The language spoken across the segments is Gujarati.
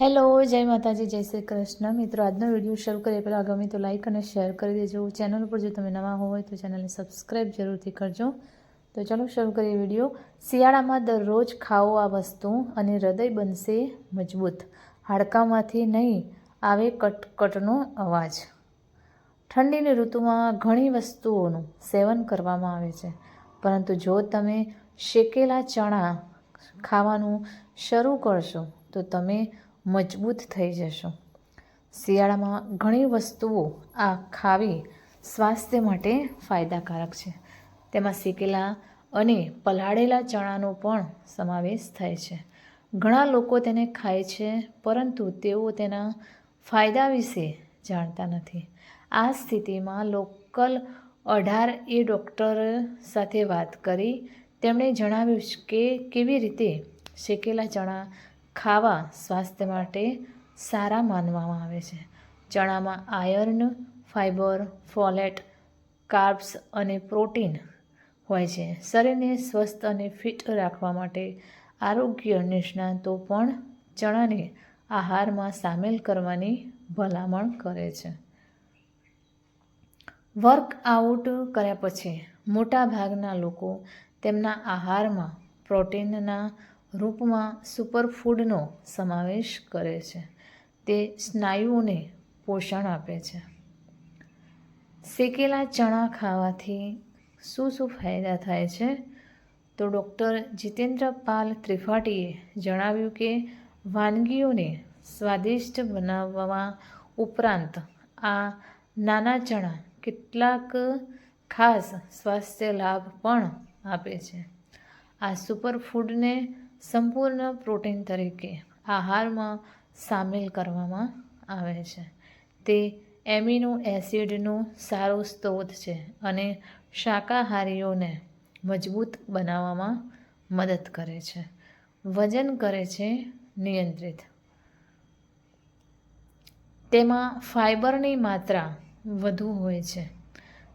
હેલો, જય માતાજી, જય શ્રી કૃષ્ણ. મિત્રો, આજનો વીડિયો શરૂ કરીએ. પહેલાં ગમે તો લાઈક અને શેર કરી દેજો. ચેનલ ઉપર જો તમે નવા હોય તો ચેનલને સબસ્ક્રાઈબ જરૂરથી કરજો. તો ચાલો શરૂ કરીએ વીડિયો. શિયાળામાં દરરોજ ખાઓ આ વસ્તુ અને હૃદય બનશે મજબૂત. હાડકામાંથી નહીં, આવે કટકટનો અવાજ. ઠંડીની ઋતુમાં ઘણી વસ્તુઓનું સેવન કરવામાં આવે છે. પરંતુ જો તમે શેકેલા ચણા ખાવાનું શરૂ કરશો, તો તમે મજબૂત થઈ જશો. શિયાળામાં ઘણી વસ્તુઓ આ ખાવી સ્વાસ્થ્ય માટે ફાયદાકારક છે. તેમાં શેકેલા અને પલાળેલા ચણાનો પણ સમાવેશ થાય છે. ઘણા લોકો તેને ખાય છે, પરંતુ તેઓ તેના ફાયદા વિશે જાણતા નથી. આ સ્થિતિમાં લોકલ અઢાર એ ડૉક્ટર સાથે વાત કરી. તેમણે જણાવ્યું કે કેવી રીતે શેકેલા ચણા ખાવા સ્વાસ્થ્ય માટે સારા માનવામાં આવે છે. ચણામાં આયર્ન ફાઇબર ફોલેટ, કાર્બ્સ અને પ્રોટીન હોય છે. શરીરને સ્વસ્થ અને ફિટ રાખવા માટે આરોગ્ય નિષ્ણાતો પણ ચણાને આહારમાં સામેલ કરવાની ભલામણ કરે છે. વર્કઆઉટ કર્યા પછી મોટા ભાગના લોકો તેમના આહારમાં પ્રોટીનના રૂપમાં સુપરફૂડનો સમાવેશ કરે છે. તે સ્નાયુઓને પોષણ આપે છે. શેકેલા ચણા ખાવાથી શું શું ફાયદા થાય છે? તો ડૉક્ટર જીતેન્દ્ર પાલ ત્રિપાઠીએ જણાવ્યું કે વાનગીઓને સ્વાદિષ્ટ બનાવવા ઉપરાંત આ નાના ચણા કેટલાક ખાસ સ્વાસ્થ્ય લાભ પણ આપે છે. આ સુપરફૂડને સંપૂર્ણ પ્રોટીન તરીકે આહારમાં સામેલ કરવામાં આવે છે. તે એમિનો એસિડનો સારો સ્ત્રોત છે અને શાકાહારીઓને મજબૂત બનાવવામાં મદદ કરે છે. વજન કરે છે નિયંત્રિત. તેમાં ફાઇબરની માત્રા વધુ હોય છે,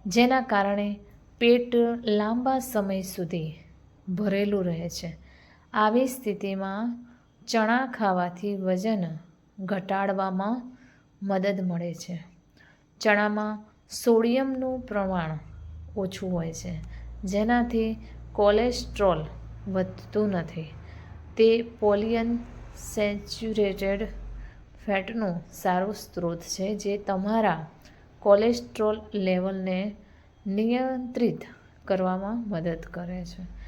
જેના કારણે પેટ લાંબા સમય સુધી ભરેલું રહે છે. આવી સ્થિતિમાં ચણા ખાવાથી વજન ઘટાડવામાં મદદ મળે છે. ચણામાં સોડિયમનું પ્રમાણ ઓછું હોય છે, જેનાથી કોલેસ્ટ્રોલ વધતું નથી. તે પોલિયન સેચ્યુરેટેડ ફેટનો સારો સ્ત્રોત છે, જે તમારા કોલેસ્ટ્રોલ લેવલને નિયંત્રિત કરવામાં મદદ કરે છે.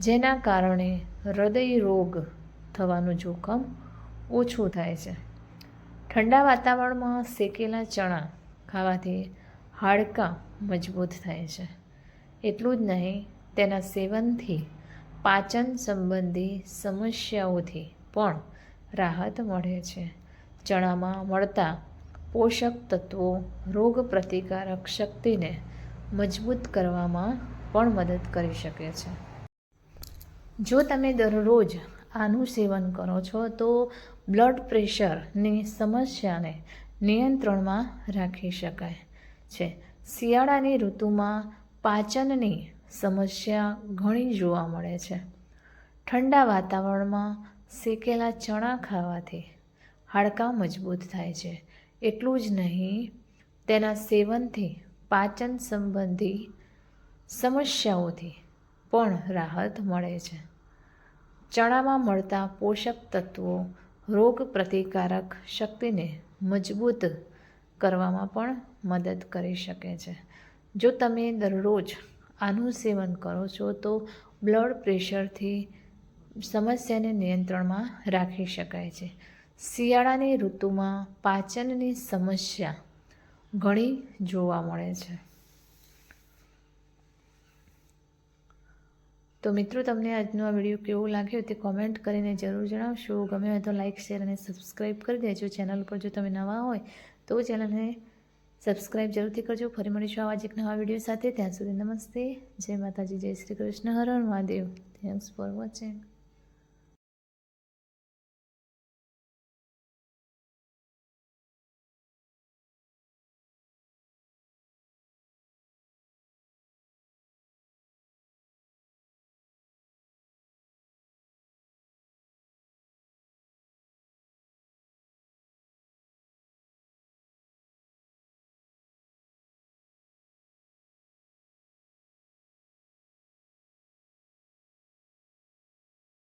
જેના કારણે હૃદય રોગ થવાનું જોખમ ઓછું થાય છે. ઠંડા વાતાવરણમાં શેકેલા ચણા ખાવાથી હાડકાં મજબૂત થાય છે. એટલું જ નહીં, તેના સેવનથી પાચન સંબંધી સમસ્યાઓથી પણ રાહત મળે છે. ચણામાં મળતા પોષક તત્વો રોગ પ્રતિકારક શક્તિને મજબૂત કરવામાં પણ મદદ કરી શકે છે. જો તમે દરરોજ આનું સેવન કરો છો, તો બ્લડ પ્રેશરની સમસ્યાને નિયંત્રણમાં રાખી શકાય છે. શિયાળાની ઋતુમાં પાચનની સમસ્યા ઘણી જોવા મળે છે. ઠંડા વાતાવરણમાં શેકેલા ચણા ખાવાથી હાડકાં મજબૂત થાય છે. એટલું જ નહીં, તેના સેવનથી પાચન સંબંધી સમસ્યાઓથી પણ રાહત મળે છે. ચણામાં મળતા પોષક તત્વો રોગ પ્રતિકારક શક્તિને મજબૂત કરવામાં પણ મદદ કરી શકે છે. જો તમે દરરોજ આનું સેવન કરો છો, તો બ્લડ પ્રેશરથી સમસ્યાને નિયંત્રણમાં રાખી શકાય છે. શિયાળાની ઋતુમાં પાચનની સમસ્યા ઘણી જોવા મળે છે. તો મિત્રો, તમને આજનો આ વીડિયો કેવો લાગ્યો તે કોમેન્ટ કરીને જરૂર જણાવશો. ગમે હોય તો લાઇક શેર અને સબસ્ક્રાઈબ કરી દેજો. ચેનલ પર જો તમે નવા હોય તો ચેનલને સબસ્ક્રાઈબ જરૂરથી કરજો. ફરી મળીશું આવા જ એક નવા વીડિયો સાથે. ત્યાં સુધી નમસ્તે. જય માતાજી, જય શ્રી કૃષ્ણ. હર હર મહાદેવ. Thanks for watching